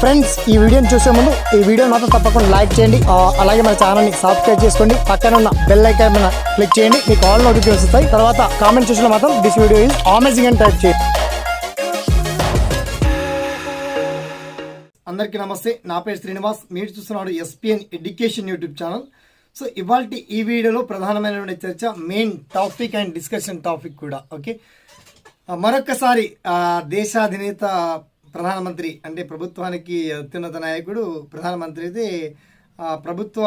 Friends ఈ వీడియోని చూసే ముందు ఈ వీడియో మాత్రం తప్పకుండా లైక్ చేయండి. అలాగే మన ఛానల్ని సబ్స్క్రైబ్ చేసుకోండి. పక్కన ఉన్న బెల్ ఐకాన్ మీద క్లిక్ చేయండి. మీకు ఆల్ నోటిఫికేషన్ వస్తాయి. తర్వాత కామెంట్ చూసిన మాత్రం దిస్ వీడియో ఈజ్ అమేజింగ్ అని టైప్ చేయండి. అందరికీ నమస్తే. నా పేరు శ్రీనివాస్. మీరు చూస్తున్నాడు SPN education YouTube channel so ఇవాళ ఈ వీడియోలో ప్రధానమైనటువంటి చర్చ main topic and discussion topic కూడా. ఓకే మరొకసారి దేశాధినేత ప్రధానమంత్రి అంటే ప్రభుత్వానికి అత్యున్నత నాయకుడు ప్రధానమంత్రి అయితే ప్రభుత్వ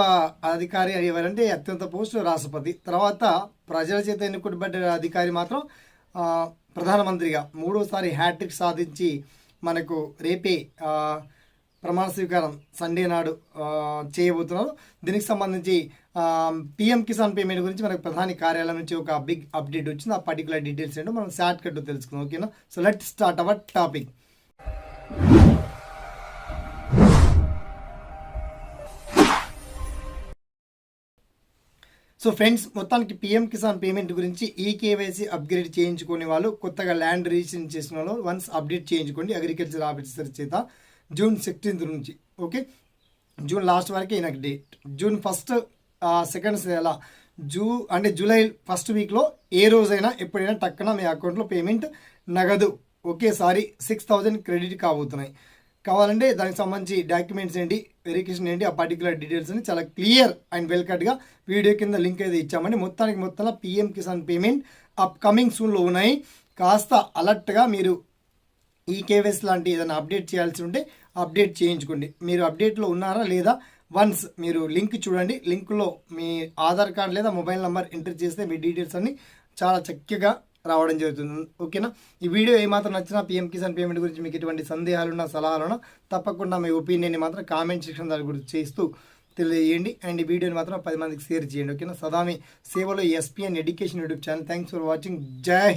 అధికారి ఎవరంటే అత్యంత పోస్టు రాష్ట్రపతి. తర్వాత ప్రజల చేత ఎన్నుకోబడ్డ అధికారి మాత్రం ప్రధానమంత్రిగా మూడోసారి హ్యాట్రిక్ సాధించి మనకు రేపే ప్రమాణ స్వీకారం సండే నాడు చేయబోతున్నారు. దీనికి సంబంధించి పిఎం కిసాన్ పేమెంట్ గురించి మనకు ప్రధాని కార్యాలయం నుంచి ఒక బిగ్ అప్డేట్ వచ్చింది. ఆ పర్టికులర్ డీటెయిల్స్ ఏంటో మనం షార్ట్ కట్ తెలుసుకుందాం. ఓకేనా? So let start our topic so friends మొత్తానికి పిఎం కిసాన్ పేమెంట్ గురించి ఈ కేవైసీ అప్గ్రేడ్ చేయించుకునే వాళ్ళు కొత్తగా ల్యాండ్ రిజిస్ట్రేషన్ చేసిన వాళ్ళు వన్స్ అప్డేట్ చేయించుకోండి అగ్రికల్చర్ ఆఫీసర్ చేత జూన్ సిక్స్టీన్త్ నుంచి ఓకే? జూన్ లాస్ట్ వరకే నాకు డేట్ జూన్ ఫస్ట్ సెకండ్ ఎలా? జూ అంటే జూలై ఫస్ట్ వీక్లో ఏ రోజైనా ఎప్పుడైనా టక్కున మీ అకౌంట్లో పేమెంట్ నగదు. ఒకేసారి సిక్స్ థౌజండ్ క్రెడిట్ కాబోతున్నాయి. కావాలంటే దానికి సంబంధించి డాక్యుమెంట్స్ ఏంటి వెరిఫికేషన్ ఏంటి ఆ పర్టికులర్ డీటెయిల్స్ అని చాలా క్లియర్ అండ్ వెల్ కట్గా వీడియో కింద లింక్ అయితే ఇచ్చామండి. మొత్తానికి మొత్తంలో PM Kisan payment upcoming సూన్లో ఉన్నాయి. కాస్త అలర్ట్గా మీరు ఈ కేవైస్ లాంటి ఏదైనా అప్డేట్ చేయాల్సి ఉంటే అప్డేట్ చేయించుకోండి. మీరు అప్డేట్లో ఉన్నారా లేదా వన్స్ మీరు లింక్ చూడండి. లింక్లో మీ ఆధార్ కార్డ్ లేదా మొబైల్ నెంబర్ ఎంటర్ చేస్తే మీ డీటెయిల్స్ అన్ని చాలా చక్కగా రావడం జరుగుతుంది. ఓకేనా? ఈ వీడియో ఏమాత్రం నచ్చినా పిఎం కిసాన్ పేమెంట్ గురించి మీకు ఎటువంటి సందేహాలున్నా సలహాలున్నా తప్పకుండా మీ ఒపీనియన్ని మాత్రం కామెంట్ సెక్షన్ దాని గురించి చేస్తూ తెలియజేయండి. అండ్ ఈ వీడియోని మాత్రం పది మందికి షేర్ చేయండి. ఓకేనా? సదామి సేవలో SPN education YouTube channel. Thanks for watching Jai Hind.